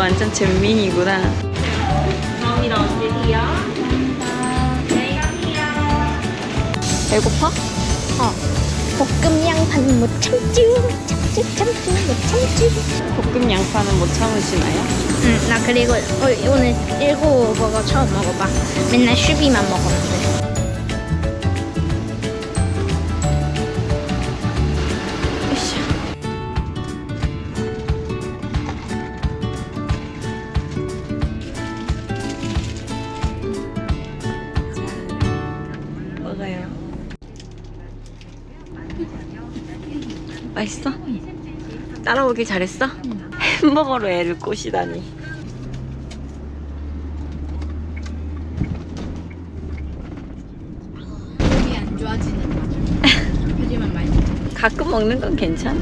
완전 잼민이구나. 네, 감사합니다. 배고파? 어. 볶음 양파는 못 참지. 참지 참지 못 참지. 볶음 양파는 못 참으시나요? 응, 나 그리고 어, 오늘 일곱 버거 처음 먹어봐. 맨날 슈비만 먹었는데. 맛있어? 따라오길 잘했어? 햄버거로 애를 꼬시다니. 몸이 안 좋아지는 맛. 하지만 맛있어. 가끔 먹는 건 괜찮아.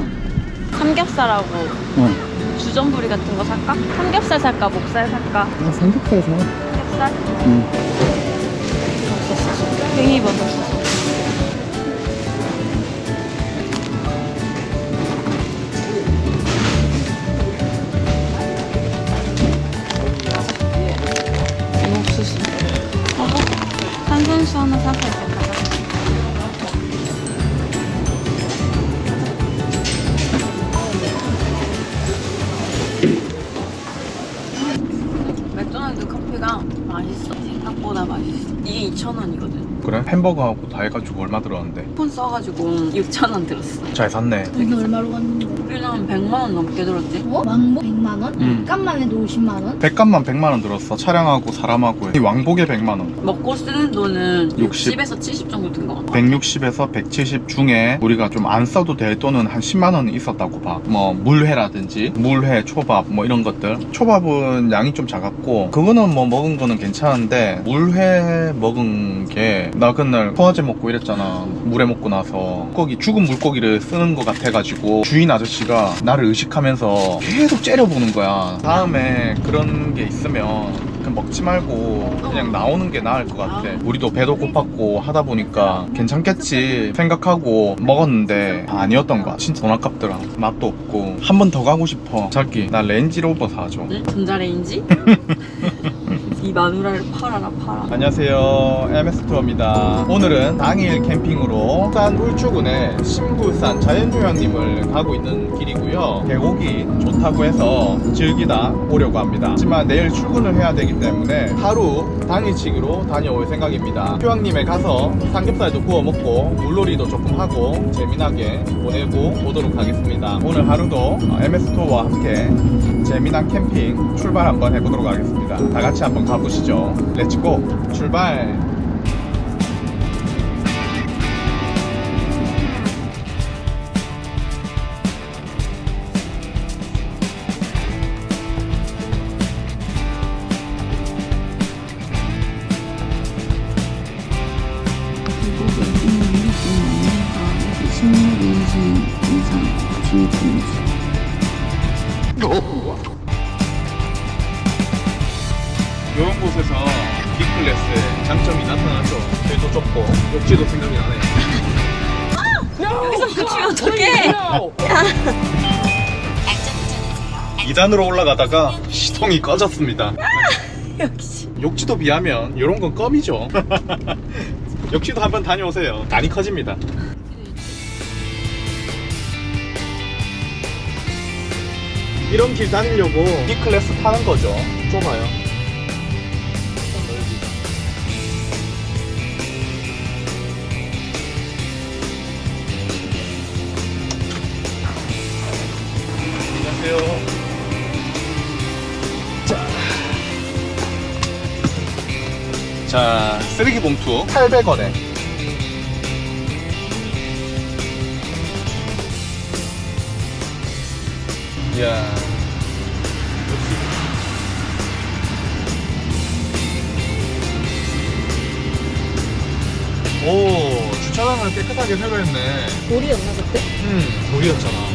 삼겹살하고 어. 주전부리 같은 거 살까? 삼겹살 살까? 목살 살까? 아, 삼겹살 사. 삼겹살? 응. 팽이버섯. 햄버거하고 다 해가지고 얼마 들었는데? 폰 써가지고 6,000원 들었어. 잘 샀네. 돈이 얼마로 갔는데? 우리는 100만 원 넘게 들었지. 어? 왕복 100만 원? 응. 값만 해도 50만 원? 백값만 100만 원 들었어. 차량하고 사람하고. 이 왕복에 100만 원. 먹고 쓰는 돈은 60. 60에서 70 정도 든 것 같아. 160에서 170 중에 우리가 좀 안 써도 될 돈은 한 10만 원은 있었다고 봐. 뭐 물회라든지 물회, 초밥 뭐 이런 것들. 초밥은 양이 좀 작았고 그거는 뭐 먹은 거는 괜찮은데 물회 먹은 게 나 그날 소화제 먹고 이랬잖아. 물회 먹고 나서 거기 죽은 물고기를 쓰는 것 같아가지고 주인 아저씨가 나를 의식하면서 계속 째려 보는 거야. 다음에 그런 게 있으면 그냥 먹지 말고 그냥 나오는 게 나을 것 같아. 우리도 배도 고팠고 하다 보니까 괜찮겠지 생각하고 먹었는데 아니었던 거야. 진짜 돈 아깝더라. 맛도 없고 한 번 더 가고 싶어. 자기 나 렌지로버 사줘. 응? 전자레인지? 이 마누라를 팔아라 팔아. 안녕하세요. MS 투어입니다. 오늘은 당일 캠핑으로 부산 울주군의 신부산 자연휴양림을 가고 있는 길이고요. 계곡이 좋다고 해서 즐기다 오려고 합니다. 하지만 내일 출근을 해야 되기 때문에 하루 당일치기로 다녀올 생각입니다. 휴양림에 가서 삼겹살도 구워 먹고 물놀이도 조금 하고 재미나게 보내고 오도록 하겠습니다. 오늘 하루도 MS 투어와 함께 재미난 캠핑 출발 한번 해보도록 하겠습니다. 다 같이 한번 가보시죠. 렛츠고 출발! 이 욕지도 생각이 나네. 여기서 붙이면 어떡해? 2단으로 올라가다가 시동이 꺼졌습니다. 역시. 욕지도 비하면 이런 건 껌이죠. 욕지도 한번 다녀오세요. 많이 커집니다. 이런 길 다니려고 B클래스 타는 거죠. 좁아요. 자, 쓰레기 봉투 800원에. 이야. 오, 주차장을 깨끗하게 새로 했네. 돌이었나 그때? 음, 돌이었잖아.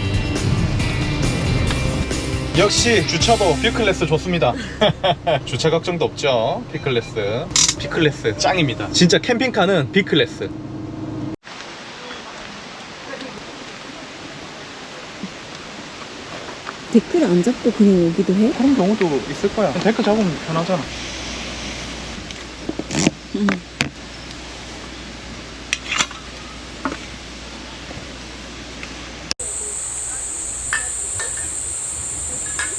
역시 주차도 B클래스 좋습니다. 주차 걱정도 없죠. B클래스. B클래스 짱입니다. 진짜 캠핑카는 B클래스. 댓글 안 잡고 그냥 오기도 해? 그런 경우도 있을 거야. 댓글 잡으면 편하잖아.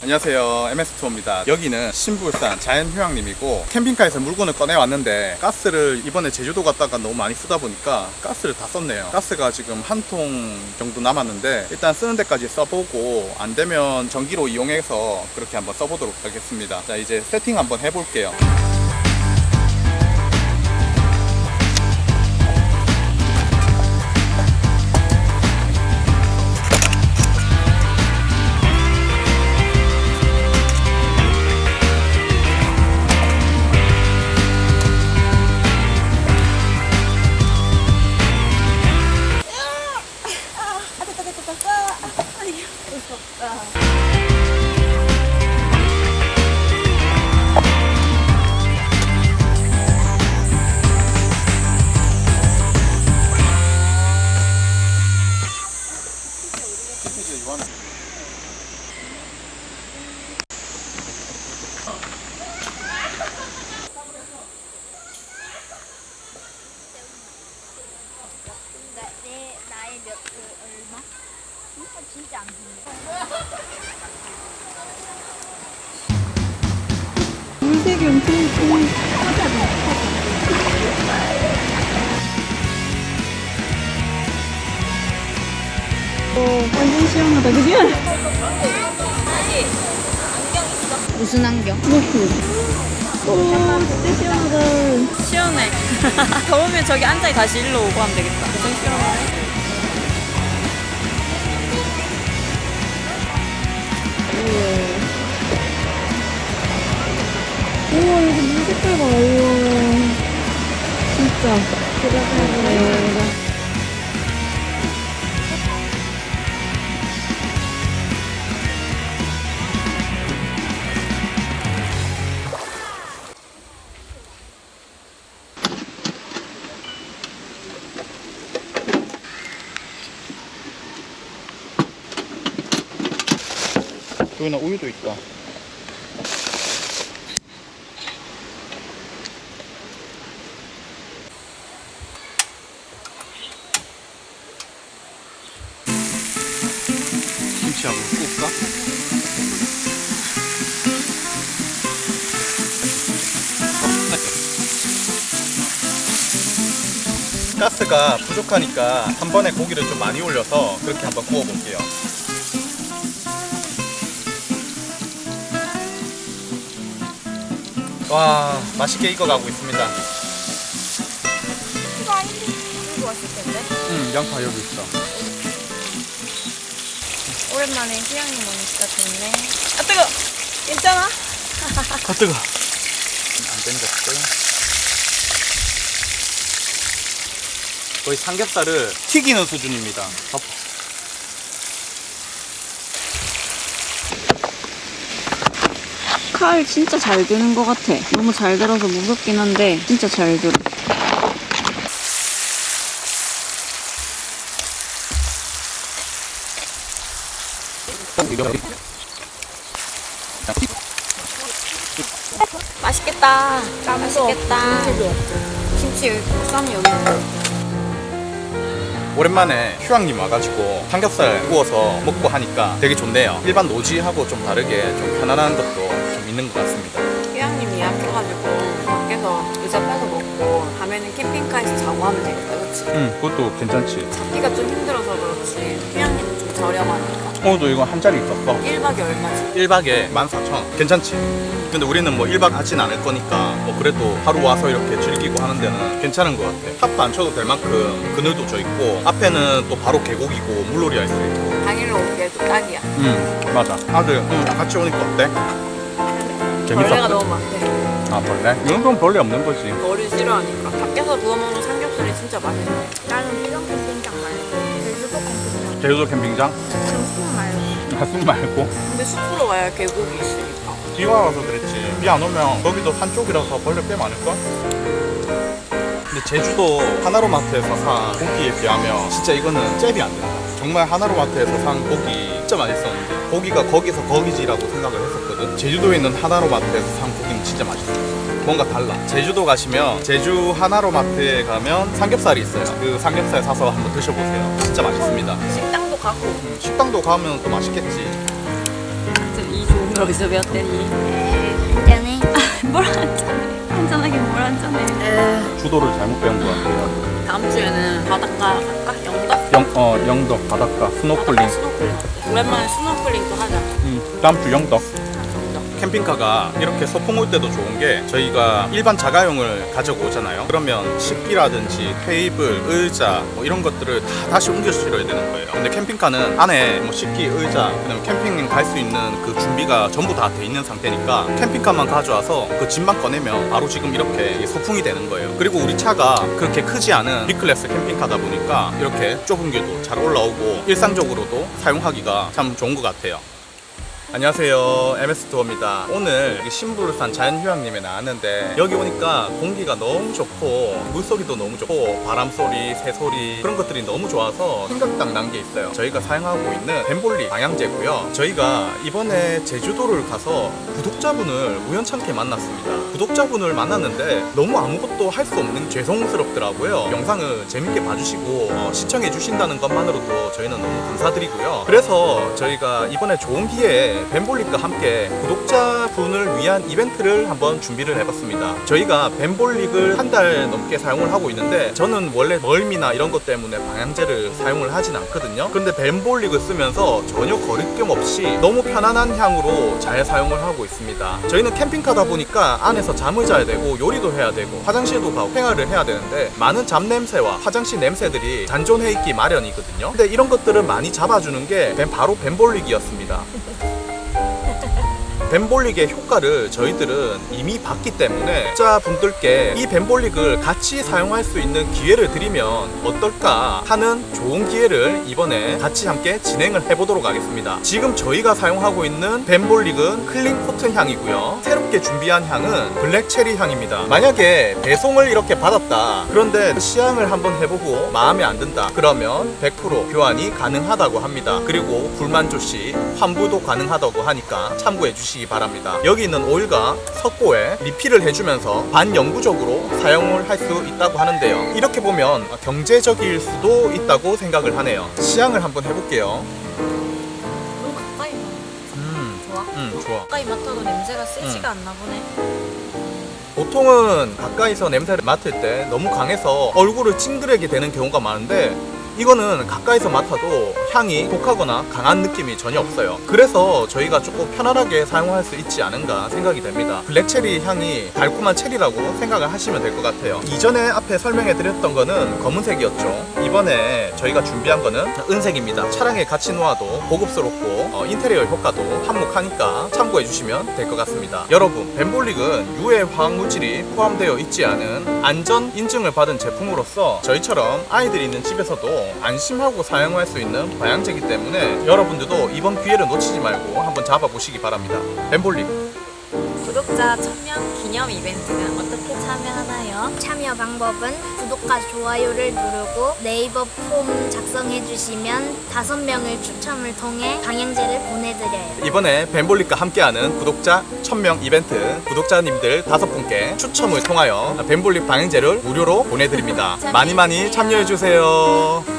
안녕하세요. MS투어입니다. 여기는 신불산 자연휴양림이고 캠핑카에서 물건을 꺼내왔는데 가스를 이번에 제주도 갔다가 너무 많이 쓰다 보니까 가스를 다 썼네요. 가스가 지금 한 통 정도 남았는데 일단 쓰는 데까지 써보고 안 되면 전기로 이용해서 그렇게 한번 써보도록 하겠습니다. 자 이제 세팅 한번 해볼게요 내 나의 몇 그, 얼마? 이거 진짜 안 좋네. 물색이 엄청. 어, 완전 시원하다, 그지? 무슨 안경? 그렇지. 오, 진짜 시원하다. 시원해. 더우면 저기 앉아 다시 일로 오고 하면 되겠다. 엄청 시원해. 우와, 여기 물 색깔 봐, 우와. 진짜. 들어가요. 여기는 우유도 있다 김치하고 구울까? 가스가 부족하니까 한 번에 고기를 좀 많이 올려서 그렇게 한번 구워 볼게요. 와 맛있게 익어가고 있습니다. 이거 아닌데? 이거 왔을 텐데. 응 양파 여기 있어. 오랜만에 휴양림 오니까 좋네. 아, 뜨거! 괜찮아? 아 뜨거. 안된 것들. 거의 삼겹살을 튀기는 수준입니다. 덮어. 칼 진짜 잘 드는 것 같아. 너무 잘 들어서 무섭긴 한데 진짜 잘 들어. 맛있겠다. 맛있겠다. 김치 여기 쌈이 여기 있네. 오랜만에 휴양림 와가지고 삼겹살 구워서 먹고 하니까 되게 좋네요. 일반 노지하고 좀 다르게 좀 편안한 것도 좀 있는 것 같습니다. 휴양림 예약해가지고 밖에서 의자 펴서 먹고 밤에는 캠핑카에서 자고 하면 되겠다. 그치? 응, 그것도 괜찮지. 잡기가 좀 힘들어서 그렇지. 휴양림은 좀 저렴하니까. 오늘도 이거 한 자리 있었어. 1박에 얼마지? 1박에 14,000원. 괜찮지? 근데 우리는 뭐 1박 하진 않을 거니까 뭐 그래도 하루 와서 이렇게 즐기고 하는 데는 괜찮은 것 같아. 탑도 안 쳐도 될 만큼 그늘도 져 있고 앞에는 또 바로 계곡이고 물놀이 할 수 있고. 당일로 오기에도 딱이야. 응, 맞아. 아들, 응, 같이 오니까 어때? 재밌었어? 벌레가 너무 많대. 아, 벌레? 이 정도면 벌레 없는 거지. 머리 싫어하니까. 밖에서 구워 먹는 삼겹살이 진짜 맛있네. 나는 이런 캠핑장 말고 제주도 캠핑장. 제주도 캠핑장? 캠핑 말고. 가슴 말고. 근데 숲으로 가야 계곡이 있으니까. 비가 와서 그랬지. 비 안 오면 거기도 산 쪽이라서 벌레 꽤 많을걸? 근데 제주도 하나로마트에서 산 고기에 비하면 진짜 이거는 잽이 안 된다. 정말 하나로마트에서 산 고기 진짜 맛있었는데 고기가 거기서 거기지라고 생각을 했었거든 제주도에 있는 하나로마트에서 산 고기는 진짜 맛있어요 뭔가 달라 제주도 가시면 제주 하나로마트에 가면 삼겹살이 있어요 그 삼겹살 사서 한번 드셔보세요 진짜 맛있습니다 식당도 가고 음, 식당도 가면 또 맛있겠지 이 좋은 걸 어디서 배웠대니? 한잔해. 뭘 한잔해? 한잔하긴 뭘 한잔해? 주도를 잘못 배운 것 같아요 다음 주에는 바닷가 갈까? 영덕? 영, 어, 영덕 바닷가 스노클링 바닷가 스노클링 어때? 오랜만에 스노클링도 하자 음, 다음 주 영덕 영덕 캠핑카가 이렇게 소풍 올 때도 좋은 게 저희가 일반 자가용을 가지고 오잖아요. 그러면 식기라든지 테이블, 의자 뭐 이런 것들을 다 다시 옮겨 실어야 되는 거예요. 근데 캠핑카는 안에 뭐 식기, 의자, 그다음에 캠핑 갈 수 있는 그 준비가 전부 다 돼 있는 상태니까 캠핑카만 가져와서 그 짐만 꺼내면 바로 지금 이렇게 소풍이 되는 거예요. 그리고 우리 차가 그렇게 크지 않은 B클래스 캠핑카다 보니까 이렇게 좁은 길도 잘 올라오고 일상적으로도 사용하기가 참 좋은 것 같아요. 안녕하세요. MS 투어입니다. 오늘 이 신불산 자연휴양림에 나왔는데 여기 오니까 공기가 너무 좋고 물소리도 너무 좋고 바람소리, 새소리 그런 것들이 너무 좋아서 생각 딱 난 게 있어요. 저희가 사용하고 있는 벤볼리 방향제고요. 저희가 이번에 제주도를 가서 구독자분을 우연찮게 만났습니다. 구독자분을 만났는데 너무 아무것도 할 수 없는 죄송스럽더라고요. 영상을 재밌게 봐주시고 어, 시청해 주신다는 것만으로도 저희는 너무 감사드리고요. 그래서 저희가 이번에 좋은 기회에 벤볼릭과 함께 구독자분을 위한 이벤트를 한번 준비를 해봤습니다. 저희가 벤볼릭을 한 달 넘게 사용을 하고 있는데 저는 원래 멀미나 이런 것 때문에 방향제를 사용을 하진 않거든요. 근데 벤볼릭을 쓰면서 전혀 거리낌 없이 너무 편안한 향으로 잘 사용을 하고 있습니다. 저희는 캠핑카다 보니까 안에서 잠을 자야 되고 요리도 해야 되고 화장실도 가고 생활을 해야 되는데 많은 잡냄새와 화장실 냄새들이 잔존해 있기 마련이거든요. 근데 이런 것들을 많이 잡아주는 게 벤- 바로 벤볼릭이었습니다. 벤볼릭의 효과를 저희들은 이미 봤기 때문에 구독자분들께 이 벤볼릭을 같이 사용할 수 있는 기회를 드리면 어떨까 하는 좋은 기회를 이번에 같이 함께 진행을 해보도록 하겠습니다. 지금 저희가 사용하고 있는 벤볼릭은 클린 코튼 향이고요. 새롭게 준비한 향은 블랙 체리 향입니다. 만약에 배송을 이렇게 받았다. 그런데 시향을 한번 해보고 마음에 안 든다. 그러면 100% 교환이 가능하다고 합니다. 그리고 불만족 시 환불도 가능하다고 하니까 참고해 주시기 바랍니다. 여기 있는 오일과 석고에 리필을 해주면서 반영구적으로 사용을 할 수 있다고 하는데요. 이렇게 보면 경제적일 수도 있다고 생각을 하네요. 시향을 한번 해볼게요. 너무 가까이 가. 음, 좋아? 음, 좋아. 가까이 맡아도 냄새가 세지가 않나 보네 보통은 가까이서 냄새를 맡을 때 너무 강해서 얼굴을 찡그레게 되는 경우가 많은데 이거는 가까이서 맡아도 향이 독하거나 강한 느낌이 전혀 없어요. 그래서 저희가 조금 편안하게 사용할 수 있지 않은가 생각이 됩니다. 블랙체리 향이 달콤한 체리라고 생각을 하시면 될 것 같아요. 이전에 앞에 설명해 드렸던 거는 검은색이었죠. 이번에 저희가 준비한 거는 은색입니다. 차량에 같이 놓아도 고급스럽고 어, 인테리어 효과도 한몫하니까 참고해 주시면 될 것 같습니다. 여러분, 벤볼릭은 유해 화학 물질이 포함되어 있지 않은 안전 인증을 받은 제품으로서 저희처럼 아이들이 있는 집에서도 안심하고 사용할 수 있는 방향제이기 때문에 여러분들도 이번 기회를 놓치지 말고 한번 잡아보시기 바랍니다. 벤볼릭. 구독자 천명 기념 이벤트는 어떻게 참여하나요? 참여 방법은 구독과 좋아요를 누르고 네이버 폼 작성해 주시면 다섯 명을 추첨을 통해 방향제를 보내드려요. 이번에 벤볼릭과 함께하는 구독자 1000명 이벤트 구독자님들 다섯 분께 추첨을 통하여 벤볼릭 방향제를 무료로 보내드립니다. 많이 많이 참여해주세요.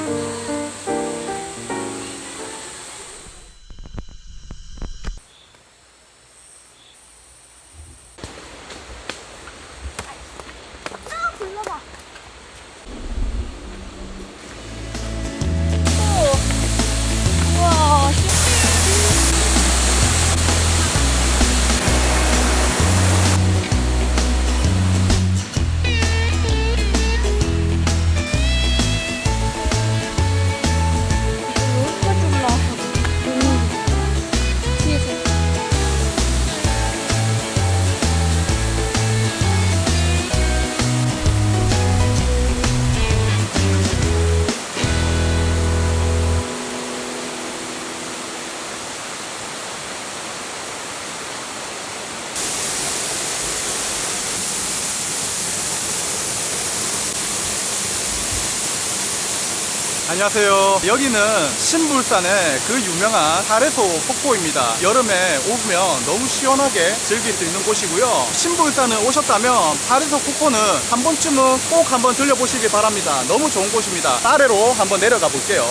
안녕하세요. 여기는 신불산의 그 유명한 사례소 폭포입니다. 여름에 오면 너무 시원하게 즐길 수 있는 곳이고요. 신불산을 오셨다면 사례소 폭포는 한 번쯤은 꼭 한번 들려보시기 바랍니다. 너무 좋은 곳입니다. 아래로 한번 내려가 볼게요.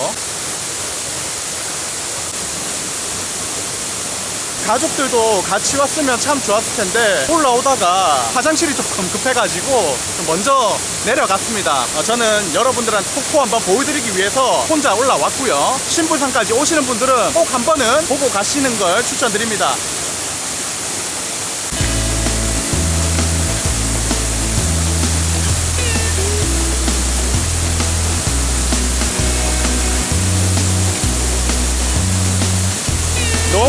가족들도 같이 왔으면 참 좋았을 텐데 올라오다가 화장실이 조금 급해가지고 좀 먼저 내려갔습니다. 어, 저는 여러분들한테 폭포 한번 보여드리기 위해서 혼자 올라왔고요. 신불산까지 오시는 분들은 꼭 한 번은 보고 가시는 걸 추천드립니다.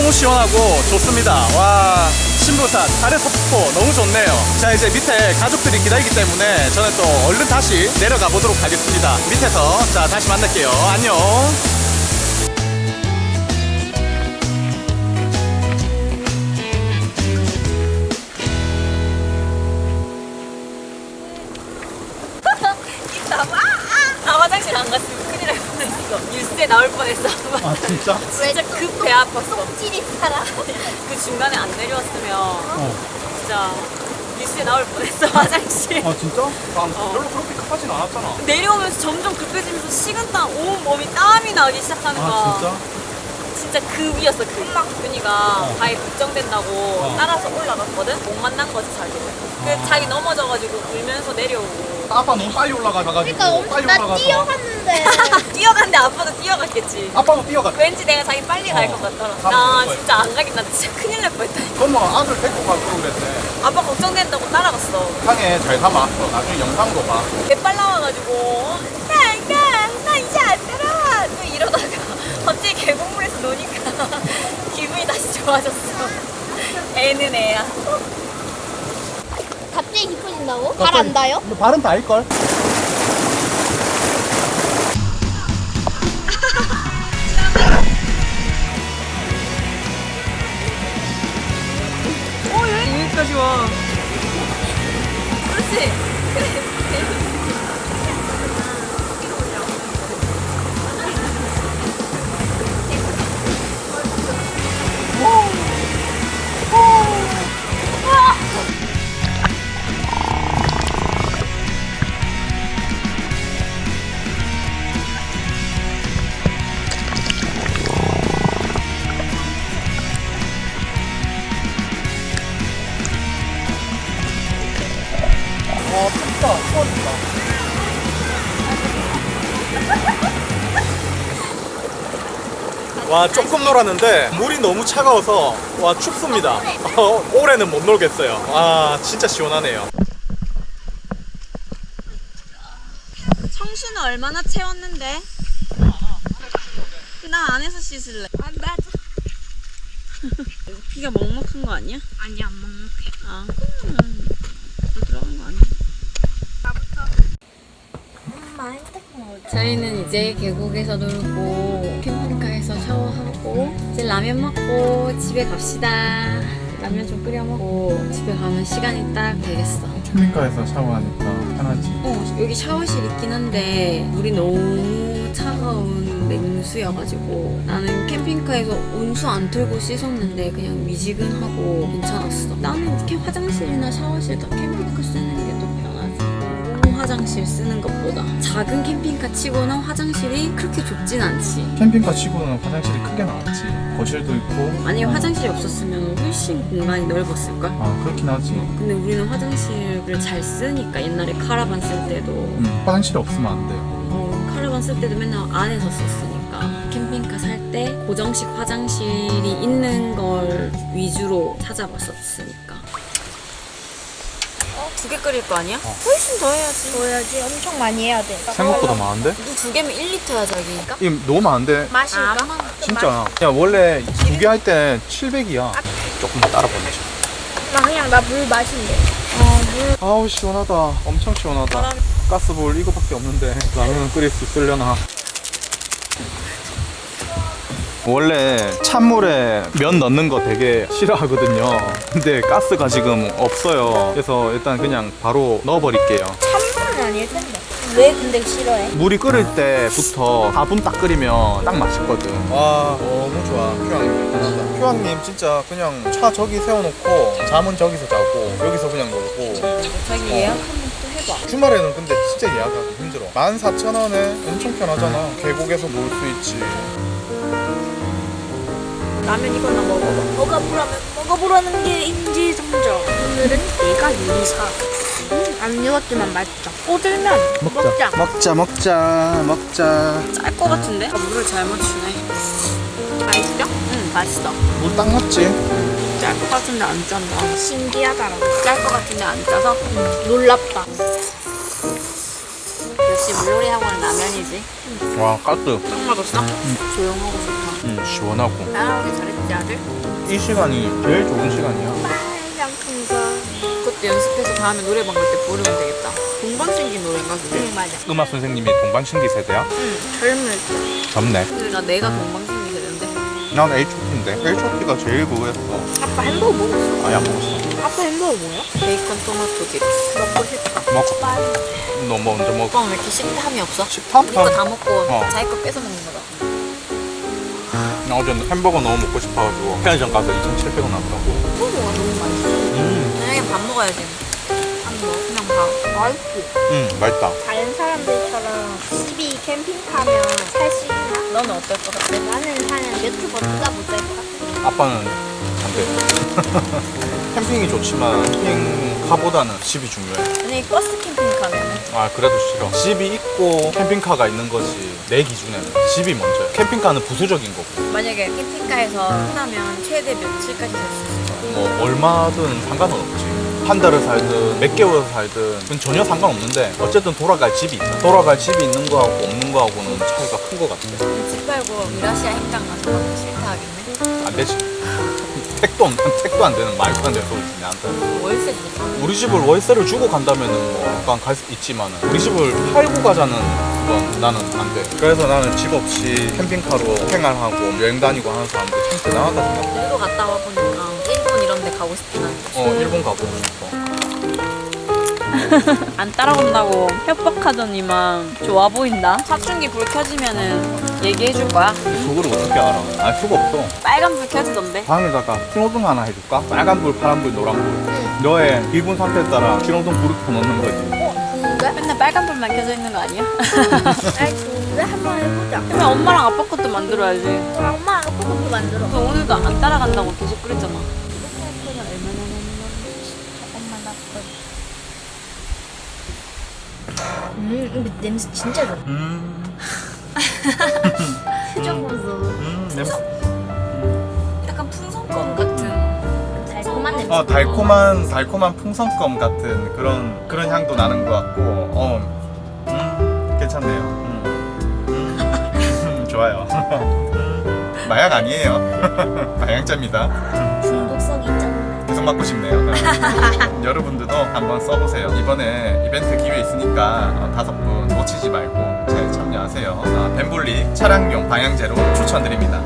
너무 시원하고 좋습니다. 와, 신부산 아래서 폭포 너무 좋네요. 자, 이제 밑에 가족들이 기다리기 때문에 저는 또 얼른 다시 내려가 보도록 하겠습니다. 밑에서 자, 다시 만날게요. 안녕. 나올 뻔했어. 아, 진짜? 진짜 급 배 아팠어. 찌릿 살아. 그 중간에 안 내려왔으면 어. 진짜 뉴스에 나올 뻔했어 화장실. 아, 진짜? 아, 별로 그렇게 급하진 않았잖아. 내려오면서 점점 급해지면서 식은땀 온 몸이 땀이 나기 시작하는 거야. 아, 진짜? 진짜 급이었어 급. 그니까 어. 바위 걱정된다고 따라서 올라갔거든. 못 만난 거지 자기를. 그 자기 넘어져가지고 울면서 내려오고. 아빠 너무 빨리 올라가가지고 그러니까 빨리 나 올라가서 뛰어갔는데. 뛰어갔는데 아빠도 뛰어갔겠지. 아빠도 뛰어갔다. 왠지 내가 자기 빨리 갈 어. 것 같더라. 나될 진짜 안 가긴 나 진짜 큰일 날 뻔했다. 그럼 뭐 아들 데리고 갈 거고 그랬네. 아빠 걱정된다고 따라갔어. 상에 잘 담아왔어. 나중에 영상도 봐. 개빨 나와가지고 나나 나 이제 안 따라와 또 이러다가 갑자기 계곡물에서 노니까 기분이 다시 좋아졌어. 애는 애야. 갑자기 깊어진다고? 발안 닿아요? 발은 닿을걸? 와, 조금 놀았는데 물이 너무 차가워서 와, 춥습니다. 어, 올해는 못 놀겠어요. 와, 진짜 시원하네요. 청수는 얼마나 채웠는데? 나 안에서 씻을래. 안 맞아. 피가 먹먹한 거 아니야? 아니 안 먹는데. 아, 음, 들어간 거 아니야? 엄마 핸드폰 어디? 저희는 이제 계곡에서 놀고 캠핑카 에서 샤워하고 이제 라면 먹고 집에 갑시다. 라면 좀 끓여 먹고 집에 가면 시간이 딱 되겠어. 캠핑카에서 샤워하니까 편하지. 어, 여기 샤워실 있긴 한데 물이 너무 차가운 냉수여가지고 나는 캠핑카에서 온수 안 틀고 씻었는데 그냥 미지근하고 괜찮았어. 나는 캠 화장실이나 샤워실 다 캠핑카 쓰는 게 화장실 쓰는 것보다 작은 캠핑카 치고는 화장실이 그렇게 좁진 않지. 캠핑카 치고는 화장실이 크게 나왔지. 거실도 있고. 만약에 화장실이 없었으면 훨씬 공간이 넓었을걸? 아, 그렇긴 하지. 근데 우리는 화장실을 잘 쓰니까 옛날에 카라반 쓸 때도 음, 화장실이 없으면 안 돼요. 어, 카라반 쓸 때도 맨날 안에서 썼으니까 캠핑카 살 때 고정식 화장실이 있는 걸 위주로 찾아봤었으니까 어? 두 개 끓일 거 아니야? 훨씬 더 해야지 보여야지 엄청 많이 해야 돼. 생각보다 많은데? 이 두 개면 1리터야 자기니까? 이 너무 많은데? 마실까? 진짜. 야, 원래 두 개 할 때 700이야. 조금 더 따라 보내줘. 나 그냥 나 물 마실래. 아우 시원하다 엄청 시원하다 가스볼 이거밖에 없는데 라면 끓일 수 있으려나 원래 찬물에 면 넣는 거 되게 싫어하거든요 근데 가스가 지금 없어요 그래서 일단 그냥 바로 넣어버릴게요 찬물은 아닐 텐데. 왜 근데 싫어해? 물이 끓을 때부터 4분 딱 끓이면 딱 맛있거든. 와 너무 좋아. 휴양님 대단하다. 휴양님 진짜 그냥 차 저기 세워놓고 잠은 저기서 자고 여기서 그냥 놀고. 자기 예약 한번 또 해봐. 주말에는 근데 진짜 예약하기 힘들어. 14,000원에 엄청 편하잖아. 계곡에서 놀 수 있지. 라면 이거나 먹어봐. 먹어보라면 먹어보라는 게 인지상정. 오늘은 내가 요리사. 음, 안 익었지만 맛있다. 꼬들면 먹자. 먹자 먹자 먹자. 짤것 같은데? 아, 물을 잘 맞추네. 맛있죠? 응, 맛있어. 물 딱 맞지? 짤것 같은데 안 짠다. 신기하다라고. 짤것 같은데 안 짜서? 놀랍다. 역시 물놀이 학원은 라면이지. 와 가스. 딱 맞았어? 조용하고 좋다. 음 시원하고. 따라오기 잘했지, 아들? 이 시간이 제일 좋은 시간이야. 빨간 풍선. 그것도 연습해서 다음에 노래방 갈 때 부르면 되겠다. 동방신기 노래인가 그게? 응 맞아. 음악 선생님이 동방신기 세대야? 응 젊을 때. 젊네. 그러니까 내가 동방신기 세대인데. 난 H.O.T인데. H.O.T가 제일 그거였어. 아빠 햄버거 먹었어. 아니 안 먹었어. 아빠 햄버거 뭐야? 베이컨 토마토 딥. 먹고 싶다. 먹어. 빨리. 너 먼저 먹어. 오빠 왜 이렇게 식탐이 없어? 식탐? 우리 거 다 먹고 어. 자기 거 뺏어 먹는 거다. 나 어제 햄버거 너무 먹고 싶어가지고 편의점 가서 2,700원 나더라고. 햄버거가 너무 맛있어. 음, 저녁에 밥 먹어야지. 밥 먹어. 그냥 밥. 맛있지. 음, 맛있다. 다른 사람들처럼 집이 캠핑 가면 살 수 있나? 너는 어떨 것 같아? 나는 그냥 유튜버 누가 못할 것 같아. 아빠는 안 돼. 캠핑이 좋지만 캠핑카보다는 집이 중요해. 이 버스 캠핑 가면은 아 그래도 싫어. 집이 있고 캠핑카가 있는 것이 내 기준에는 집이 먼저야. 캠핑카는 부수적인 거고 만약에 캠핑카에서 끝나면 최대 며칠까지 살수 있을 거야? 뭐 얼마든 상관은 없지. 한 달을 살든 몇 개월을 살든 그건 전혀 상관없는데 어쨌든 돌아갈 집이 있다. 돌아갈 집이 있는 거하고 없는 거하고는 차이가 큰것 같아. 집 말고 미라시아 행장 가서 막 싫다 하겠네? 안 되지. 택도 없는 택도 안 되는 말도 안 되는 소리지 나한테. 월세 줬어. 우리 집을 월세를 주고 간다면은 뭐 약간 갈 수 있지만은 우리 집을 팔고 가자는 건 나는 안 돼. 그래서 나는 집 없이 캠핑카로 생활하고 여행 다니고 하는 사람들 참 대단하다 생각해. 제주도 갔다 와 보니까 일본 이런 데 가고 싶긴 한데. 어 일본 가보고 싶어. 안 따라온다고 협박하더니만 좋아 보인다. 사춘기 불 켜지면은 얘기해 줄 거야. 그걸 어떻게 알아? 알 수가 없어. 빨간 불 켜지던데. 방에다가 신호등 하나 해줄까? 빨간 불, 파란 불, 노란 불. 너의 기분 상태에 따라 신호등 불을 켜놓는 거지. 어, 좋은데? 맨날 빨간 불만 켜져 있는 거 아니야? 아이, 좋은데? 한번 해보자. 그러면 엄마랑 아빠 것도 만들어야지. 그럼 엄마 아빠 것도 만들어. 너 오늘도 안 따라간다고 계속 그랬잖아. 음, 근데 냄새 진짜 좋아. 음, 표정 보소. 음, 냄새. 약간 풍선껌 같은. 달콤한 냄새. 어 달콤한 달콤한 풍선껌 같은 그런 그런 향도 나는 것 같고 어 음, 괜찮네요. 음. 음, 좋아요. 음, 마약 아니에요. 있잖아. 계속 맞고 싶네요. 여러분들도 한번 써보세요. 이번에 이벤트 기회 있으니까 어, 다섯 분 놓치지 말고 잘 참여하세요. 아, 벤볼리 차량용 방향제로 추천드립니다.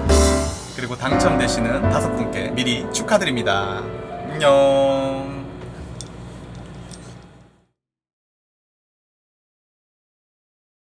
그리고 당첨되시는 다섯 분께 미리 축하드립니다. 안녕.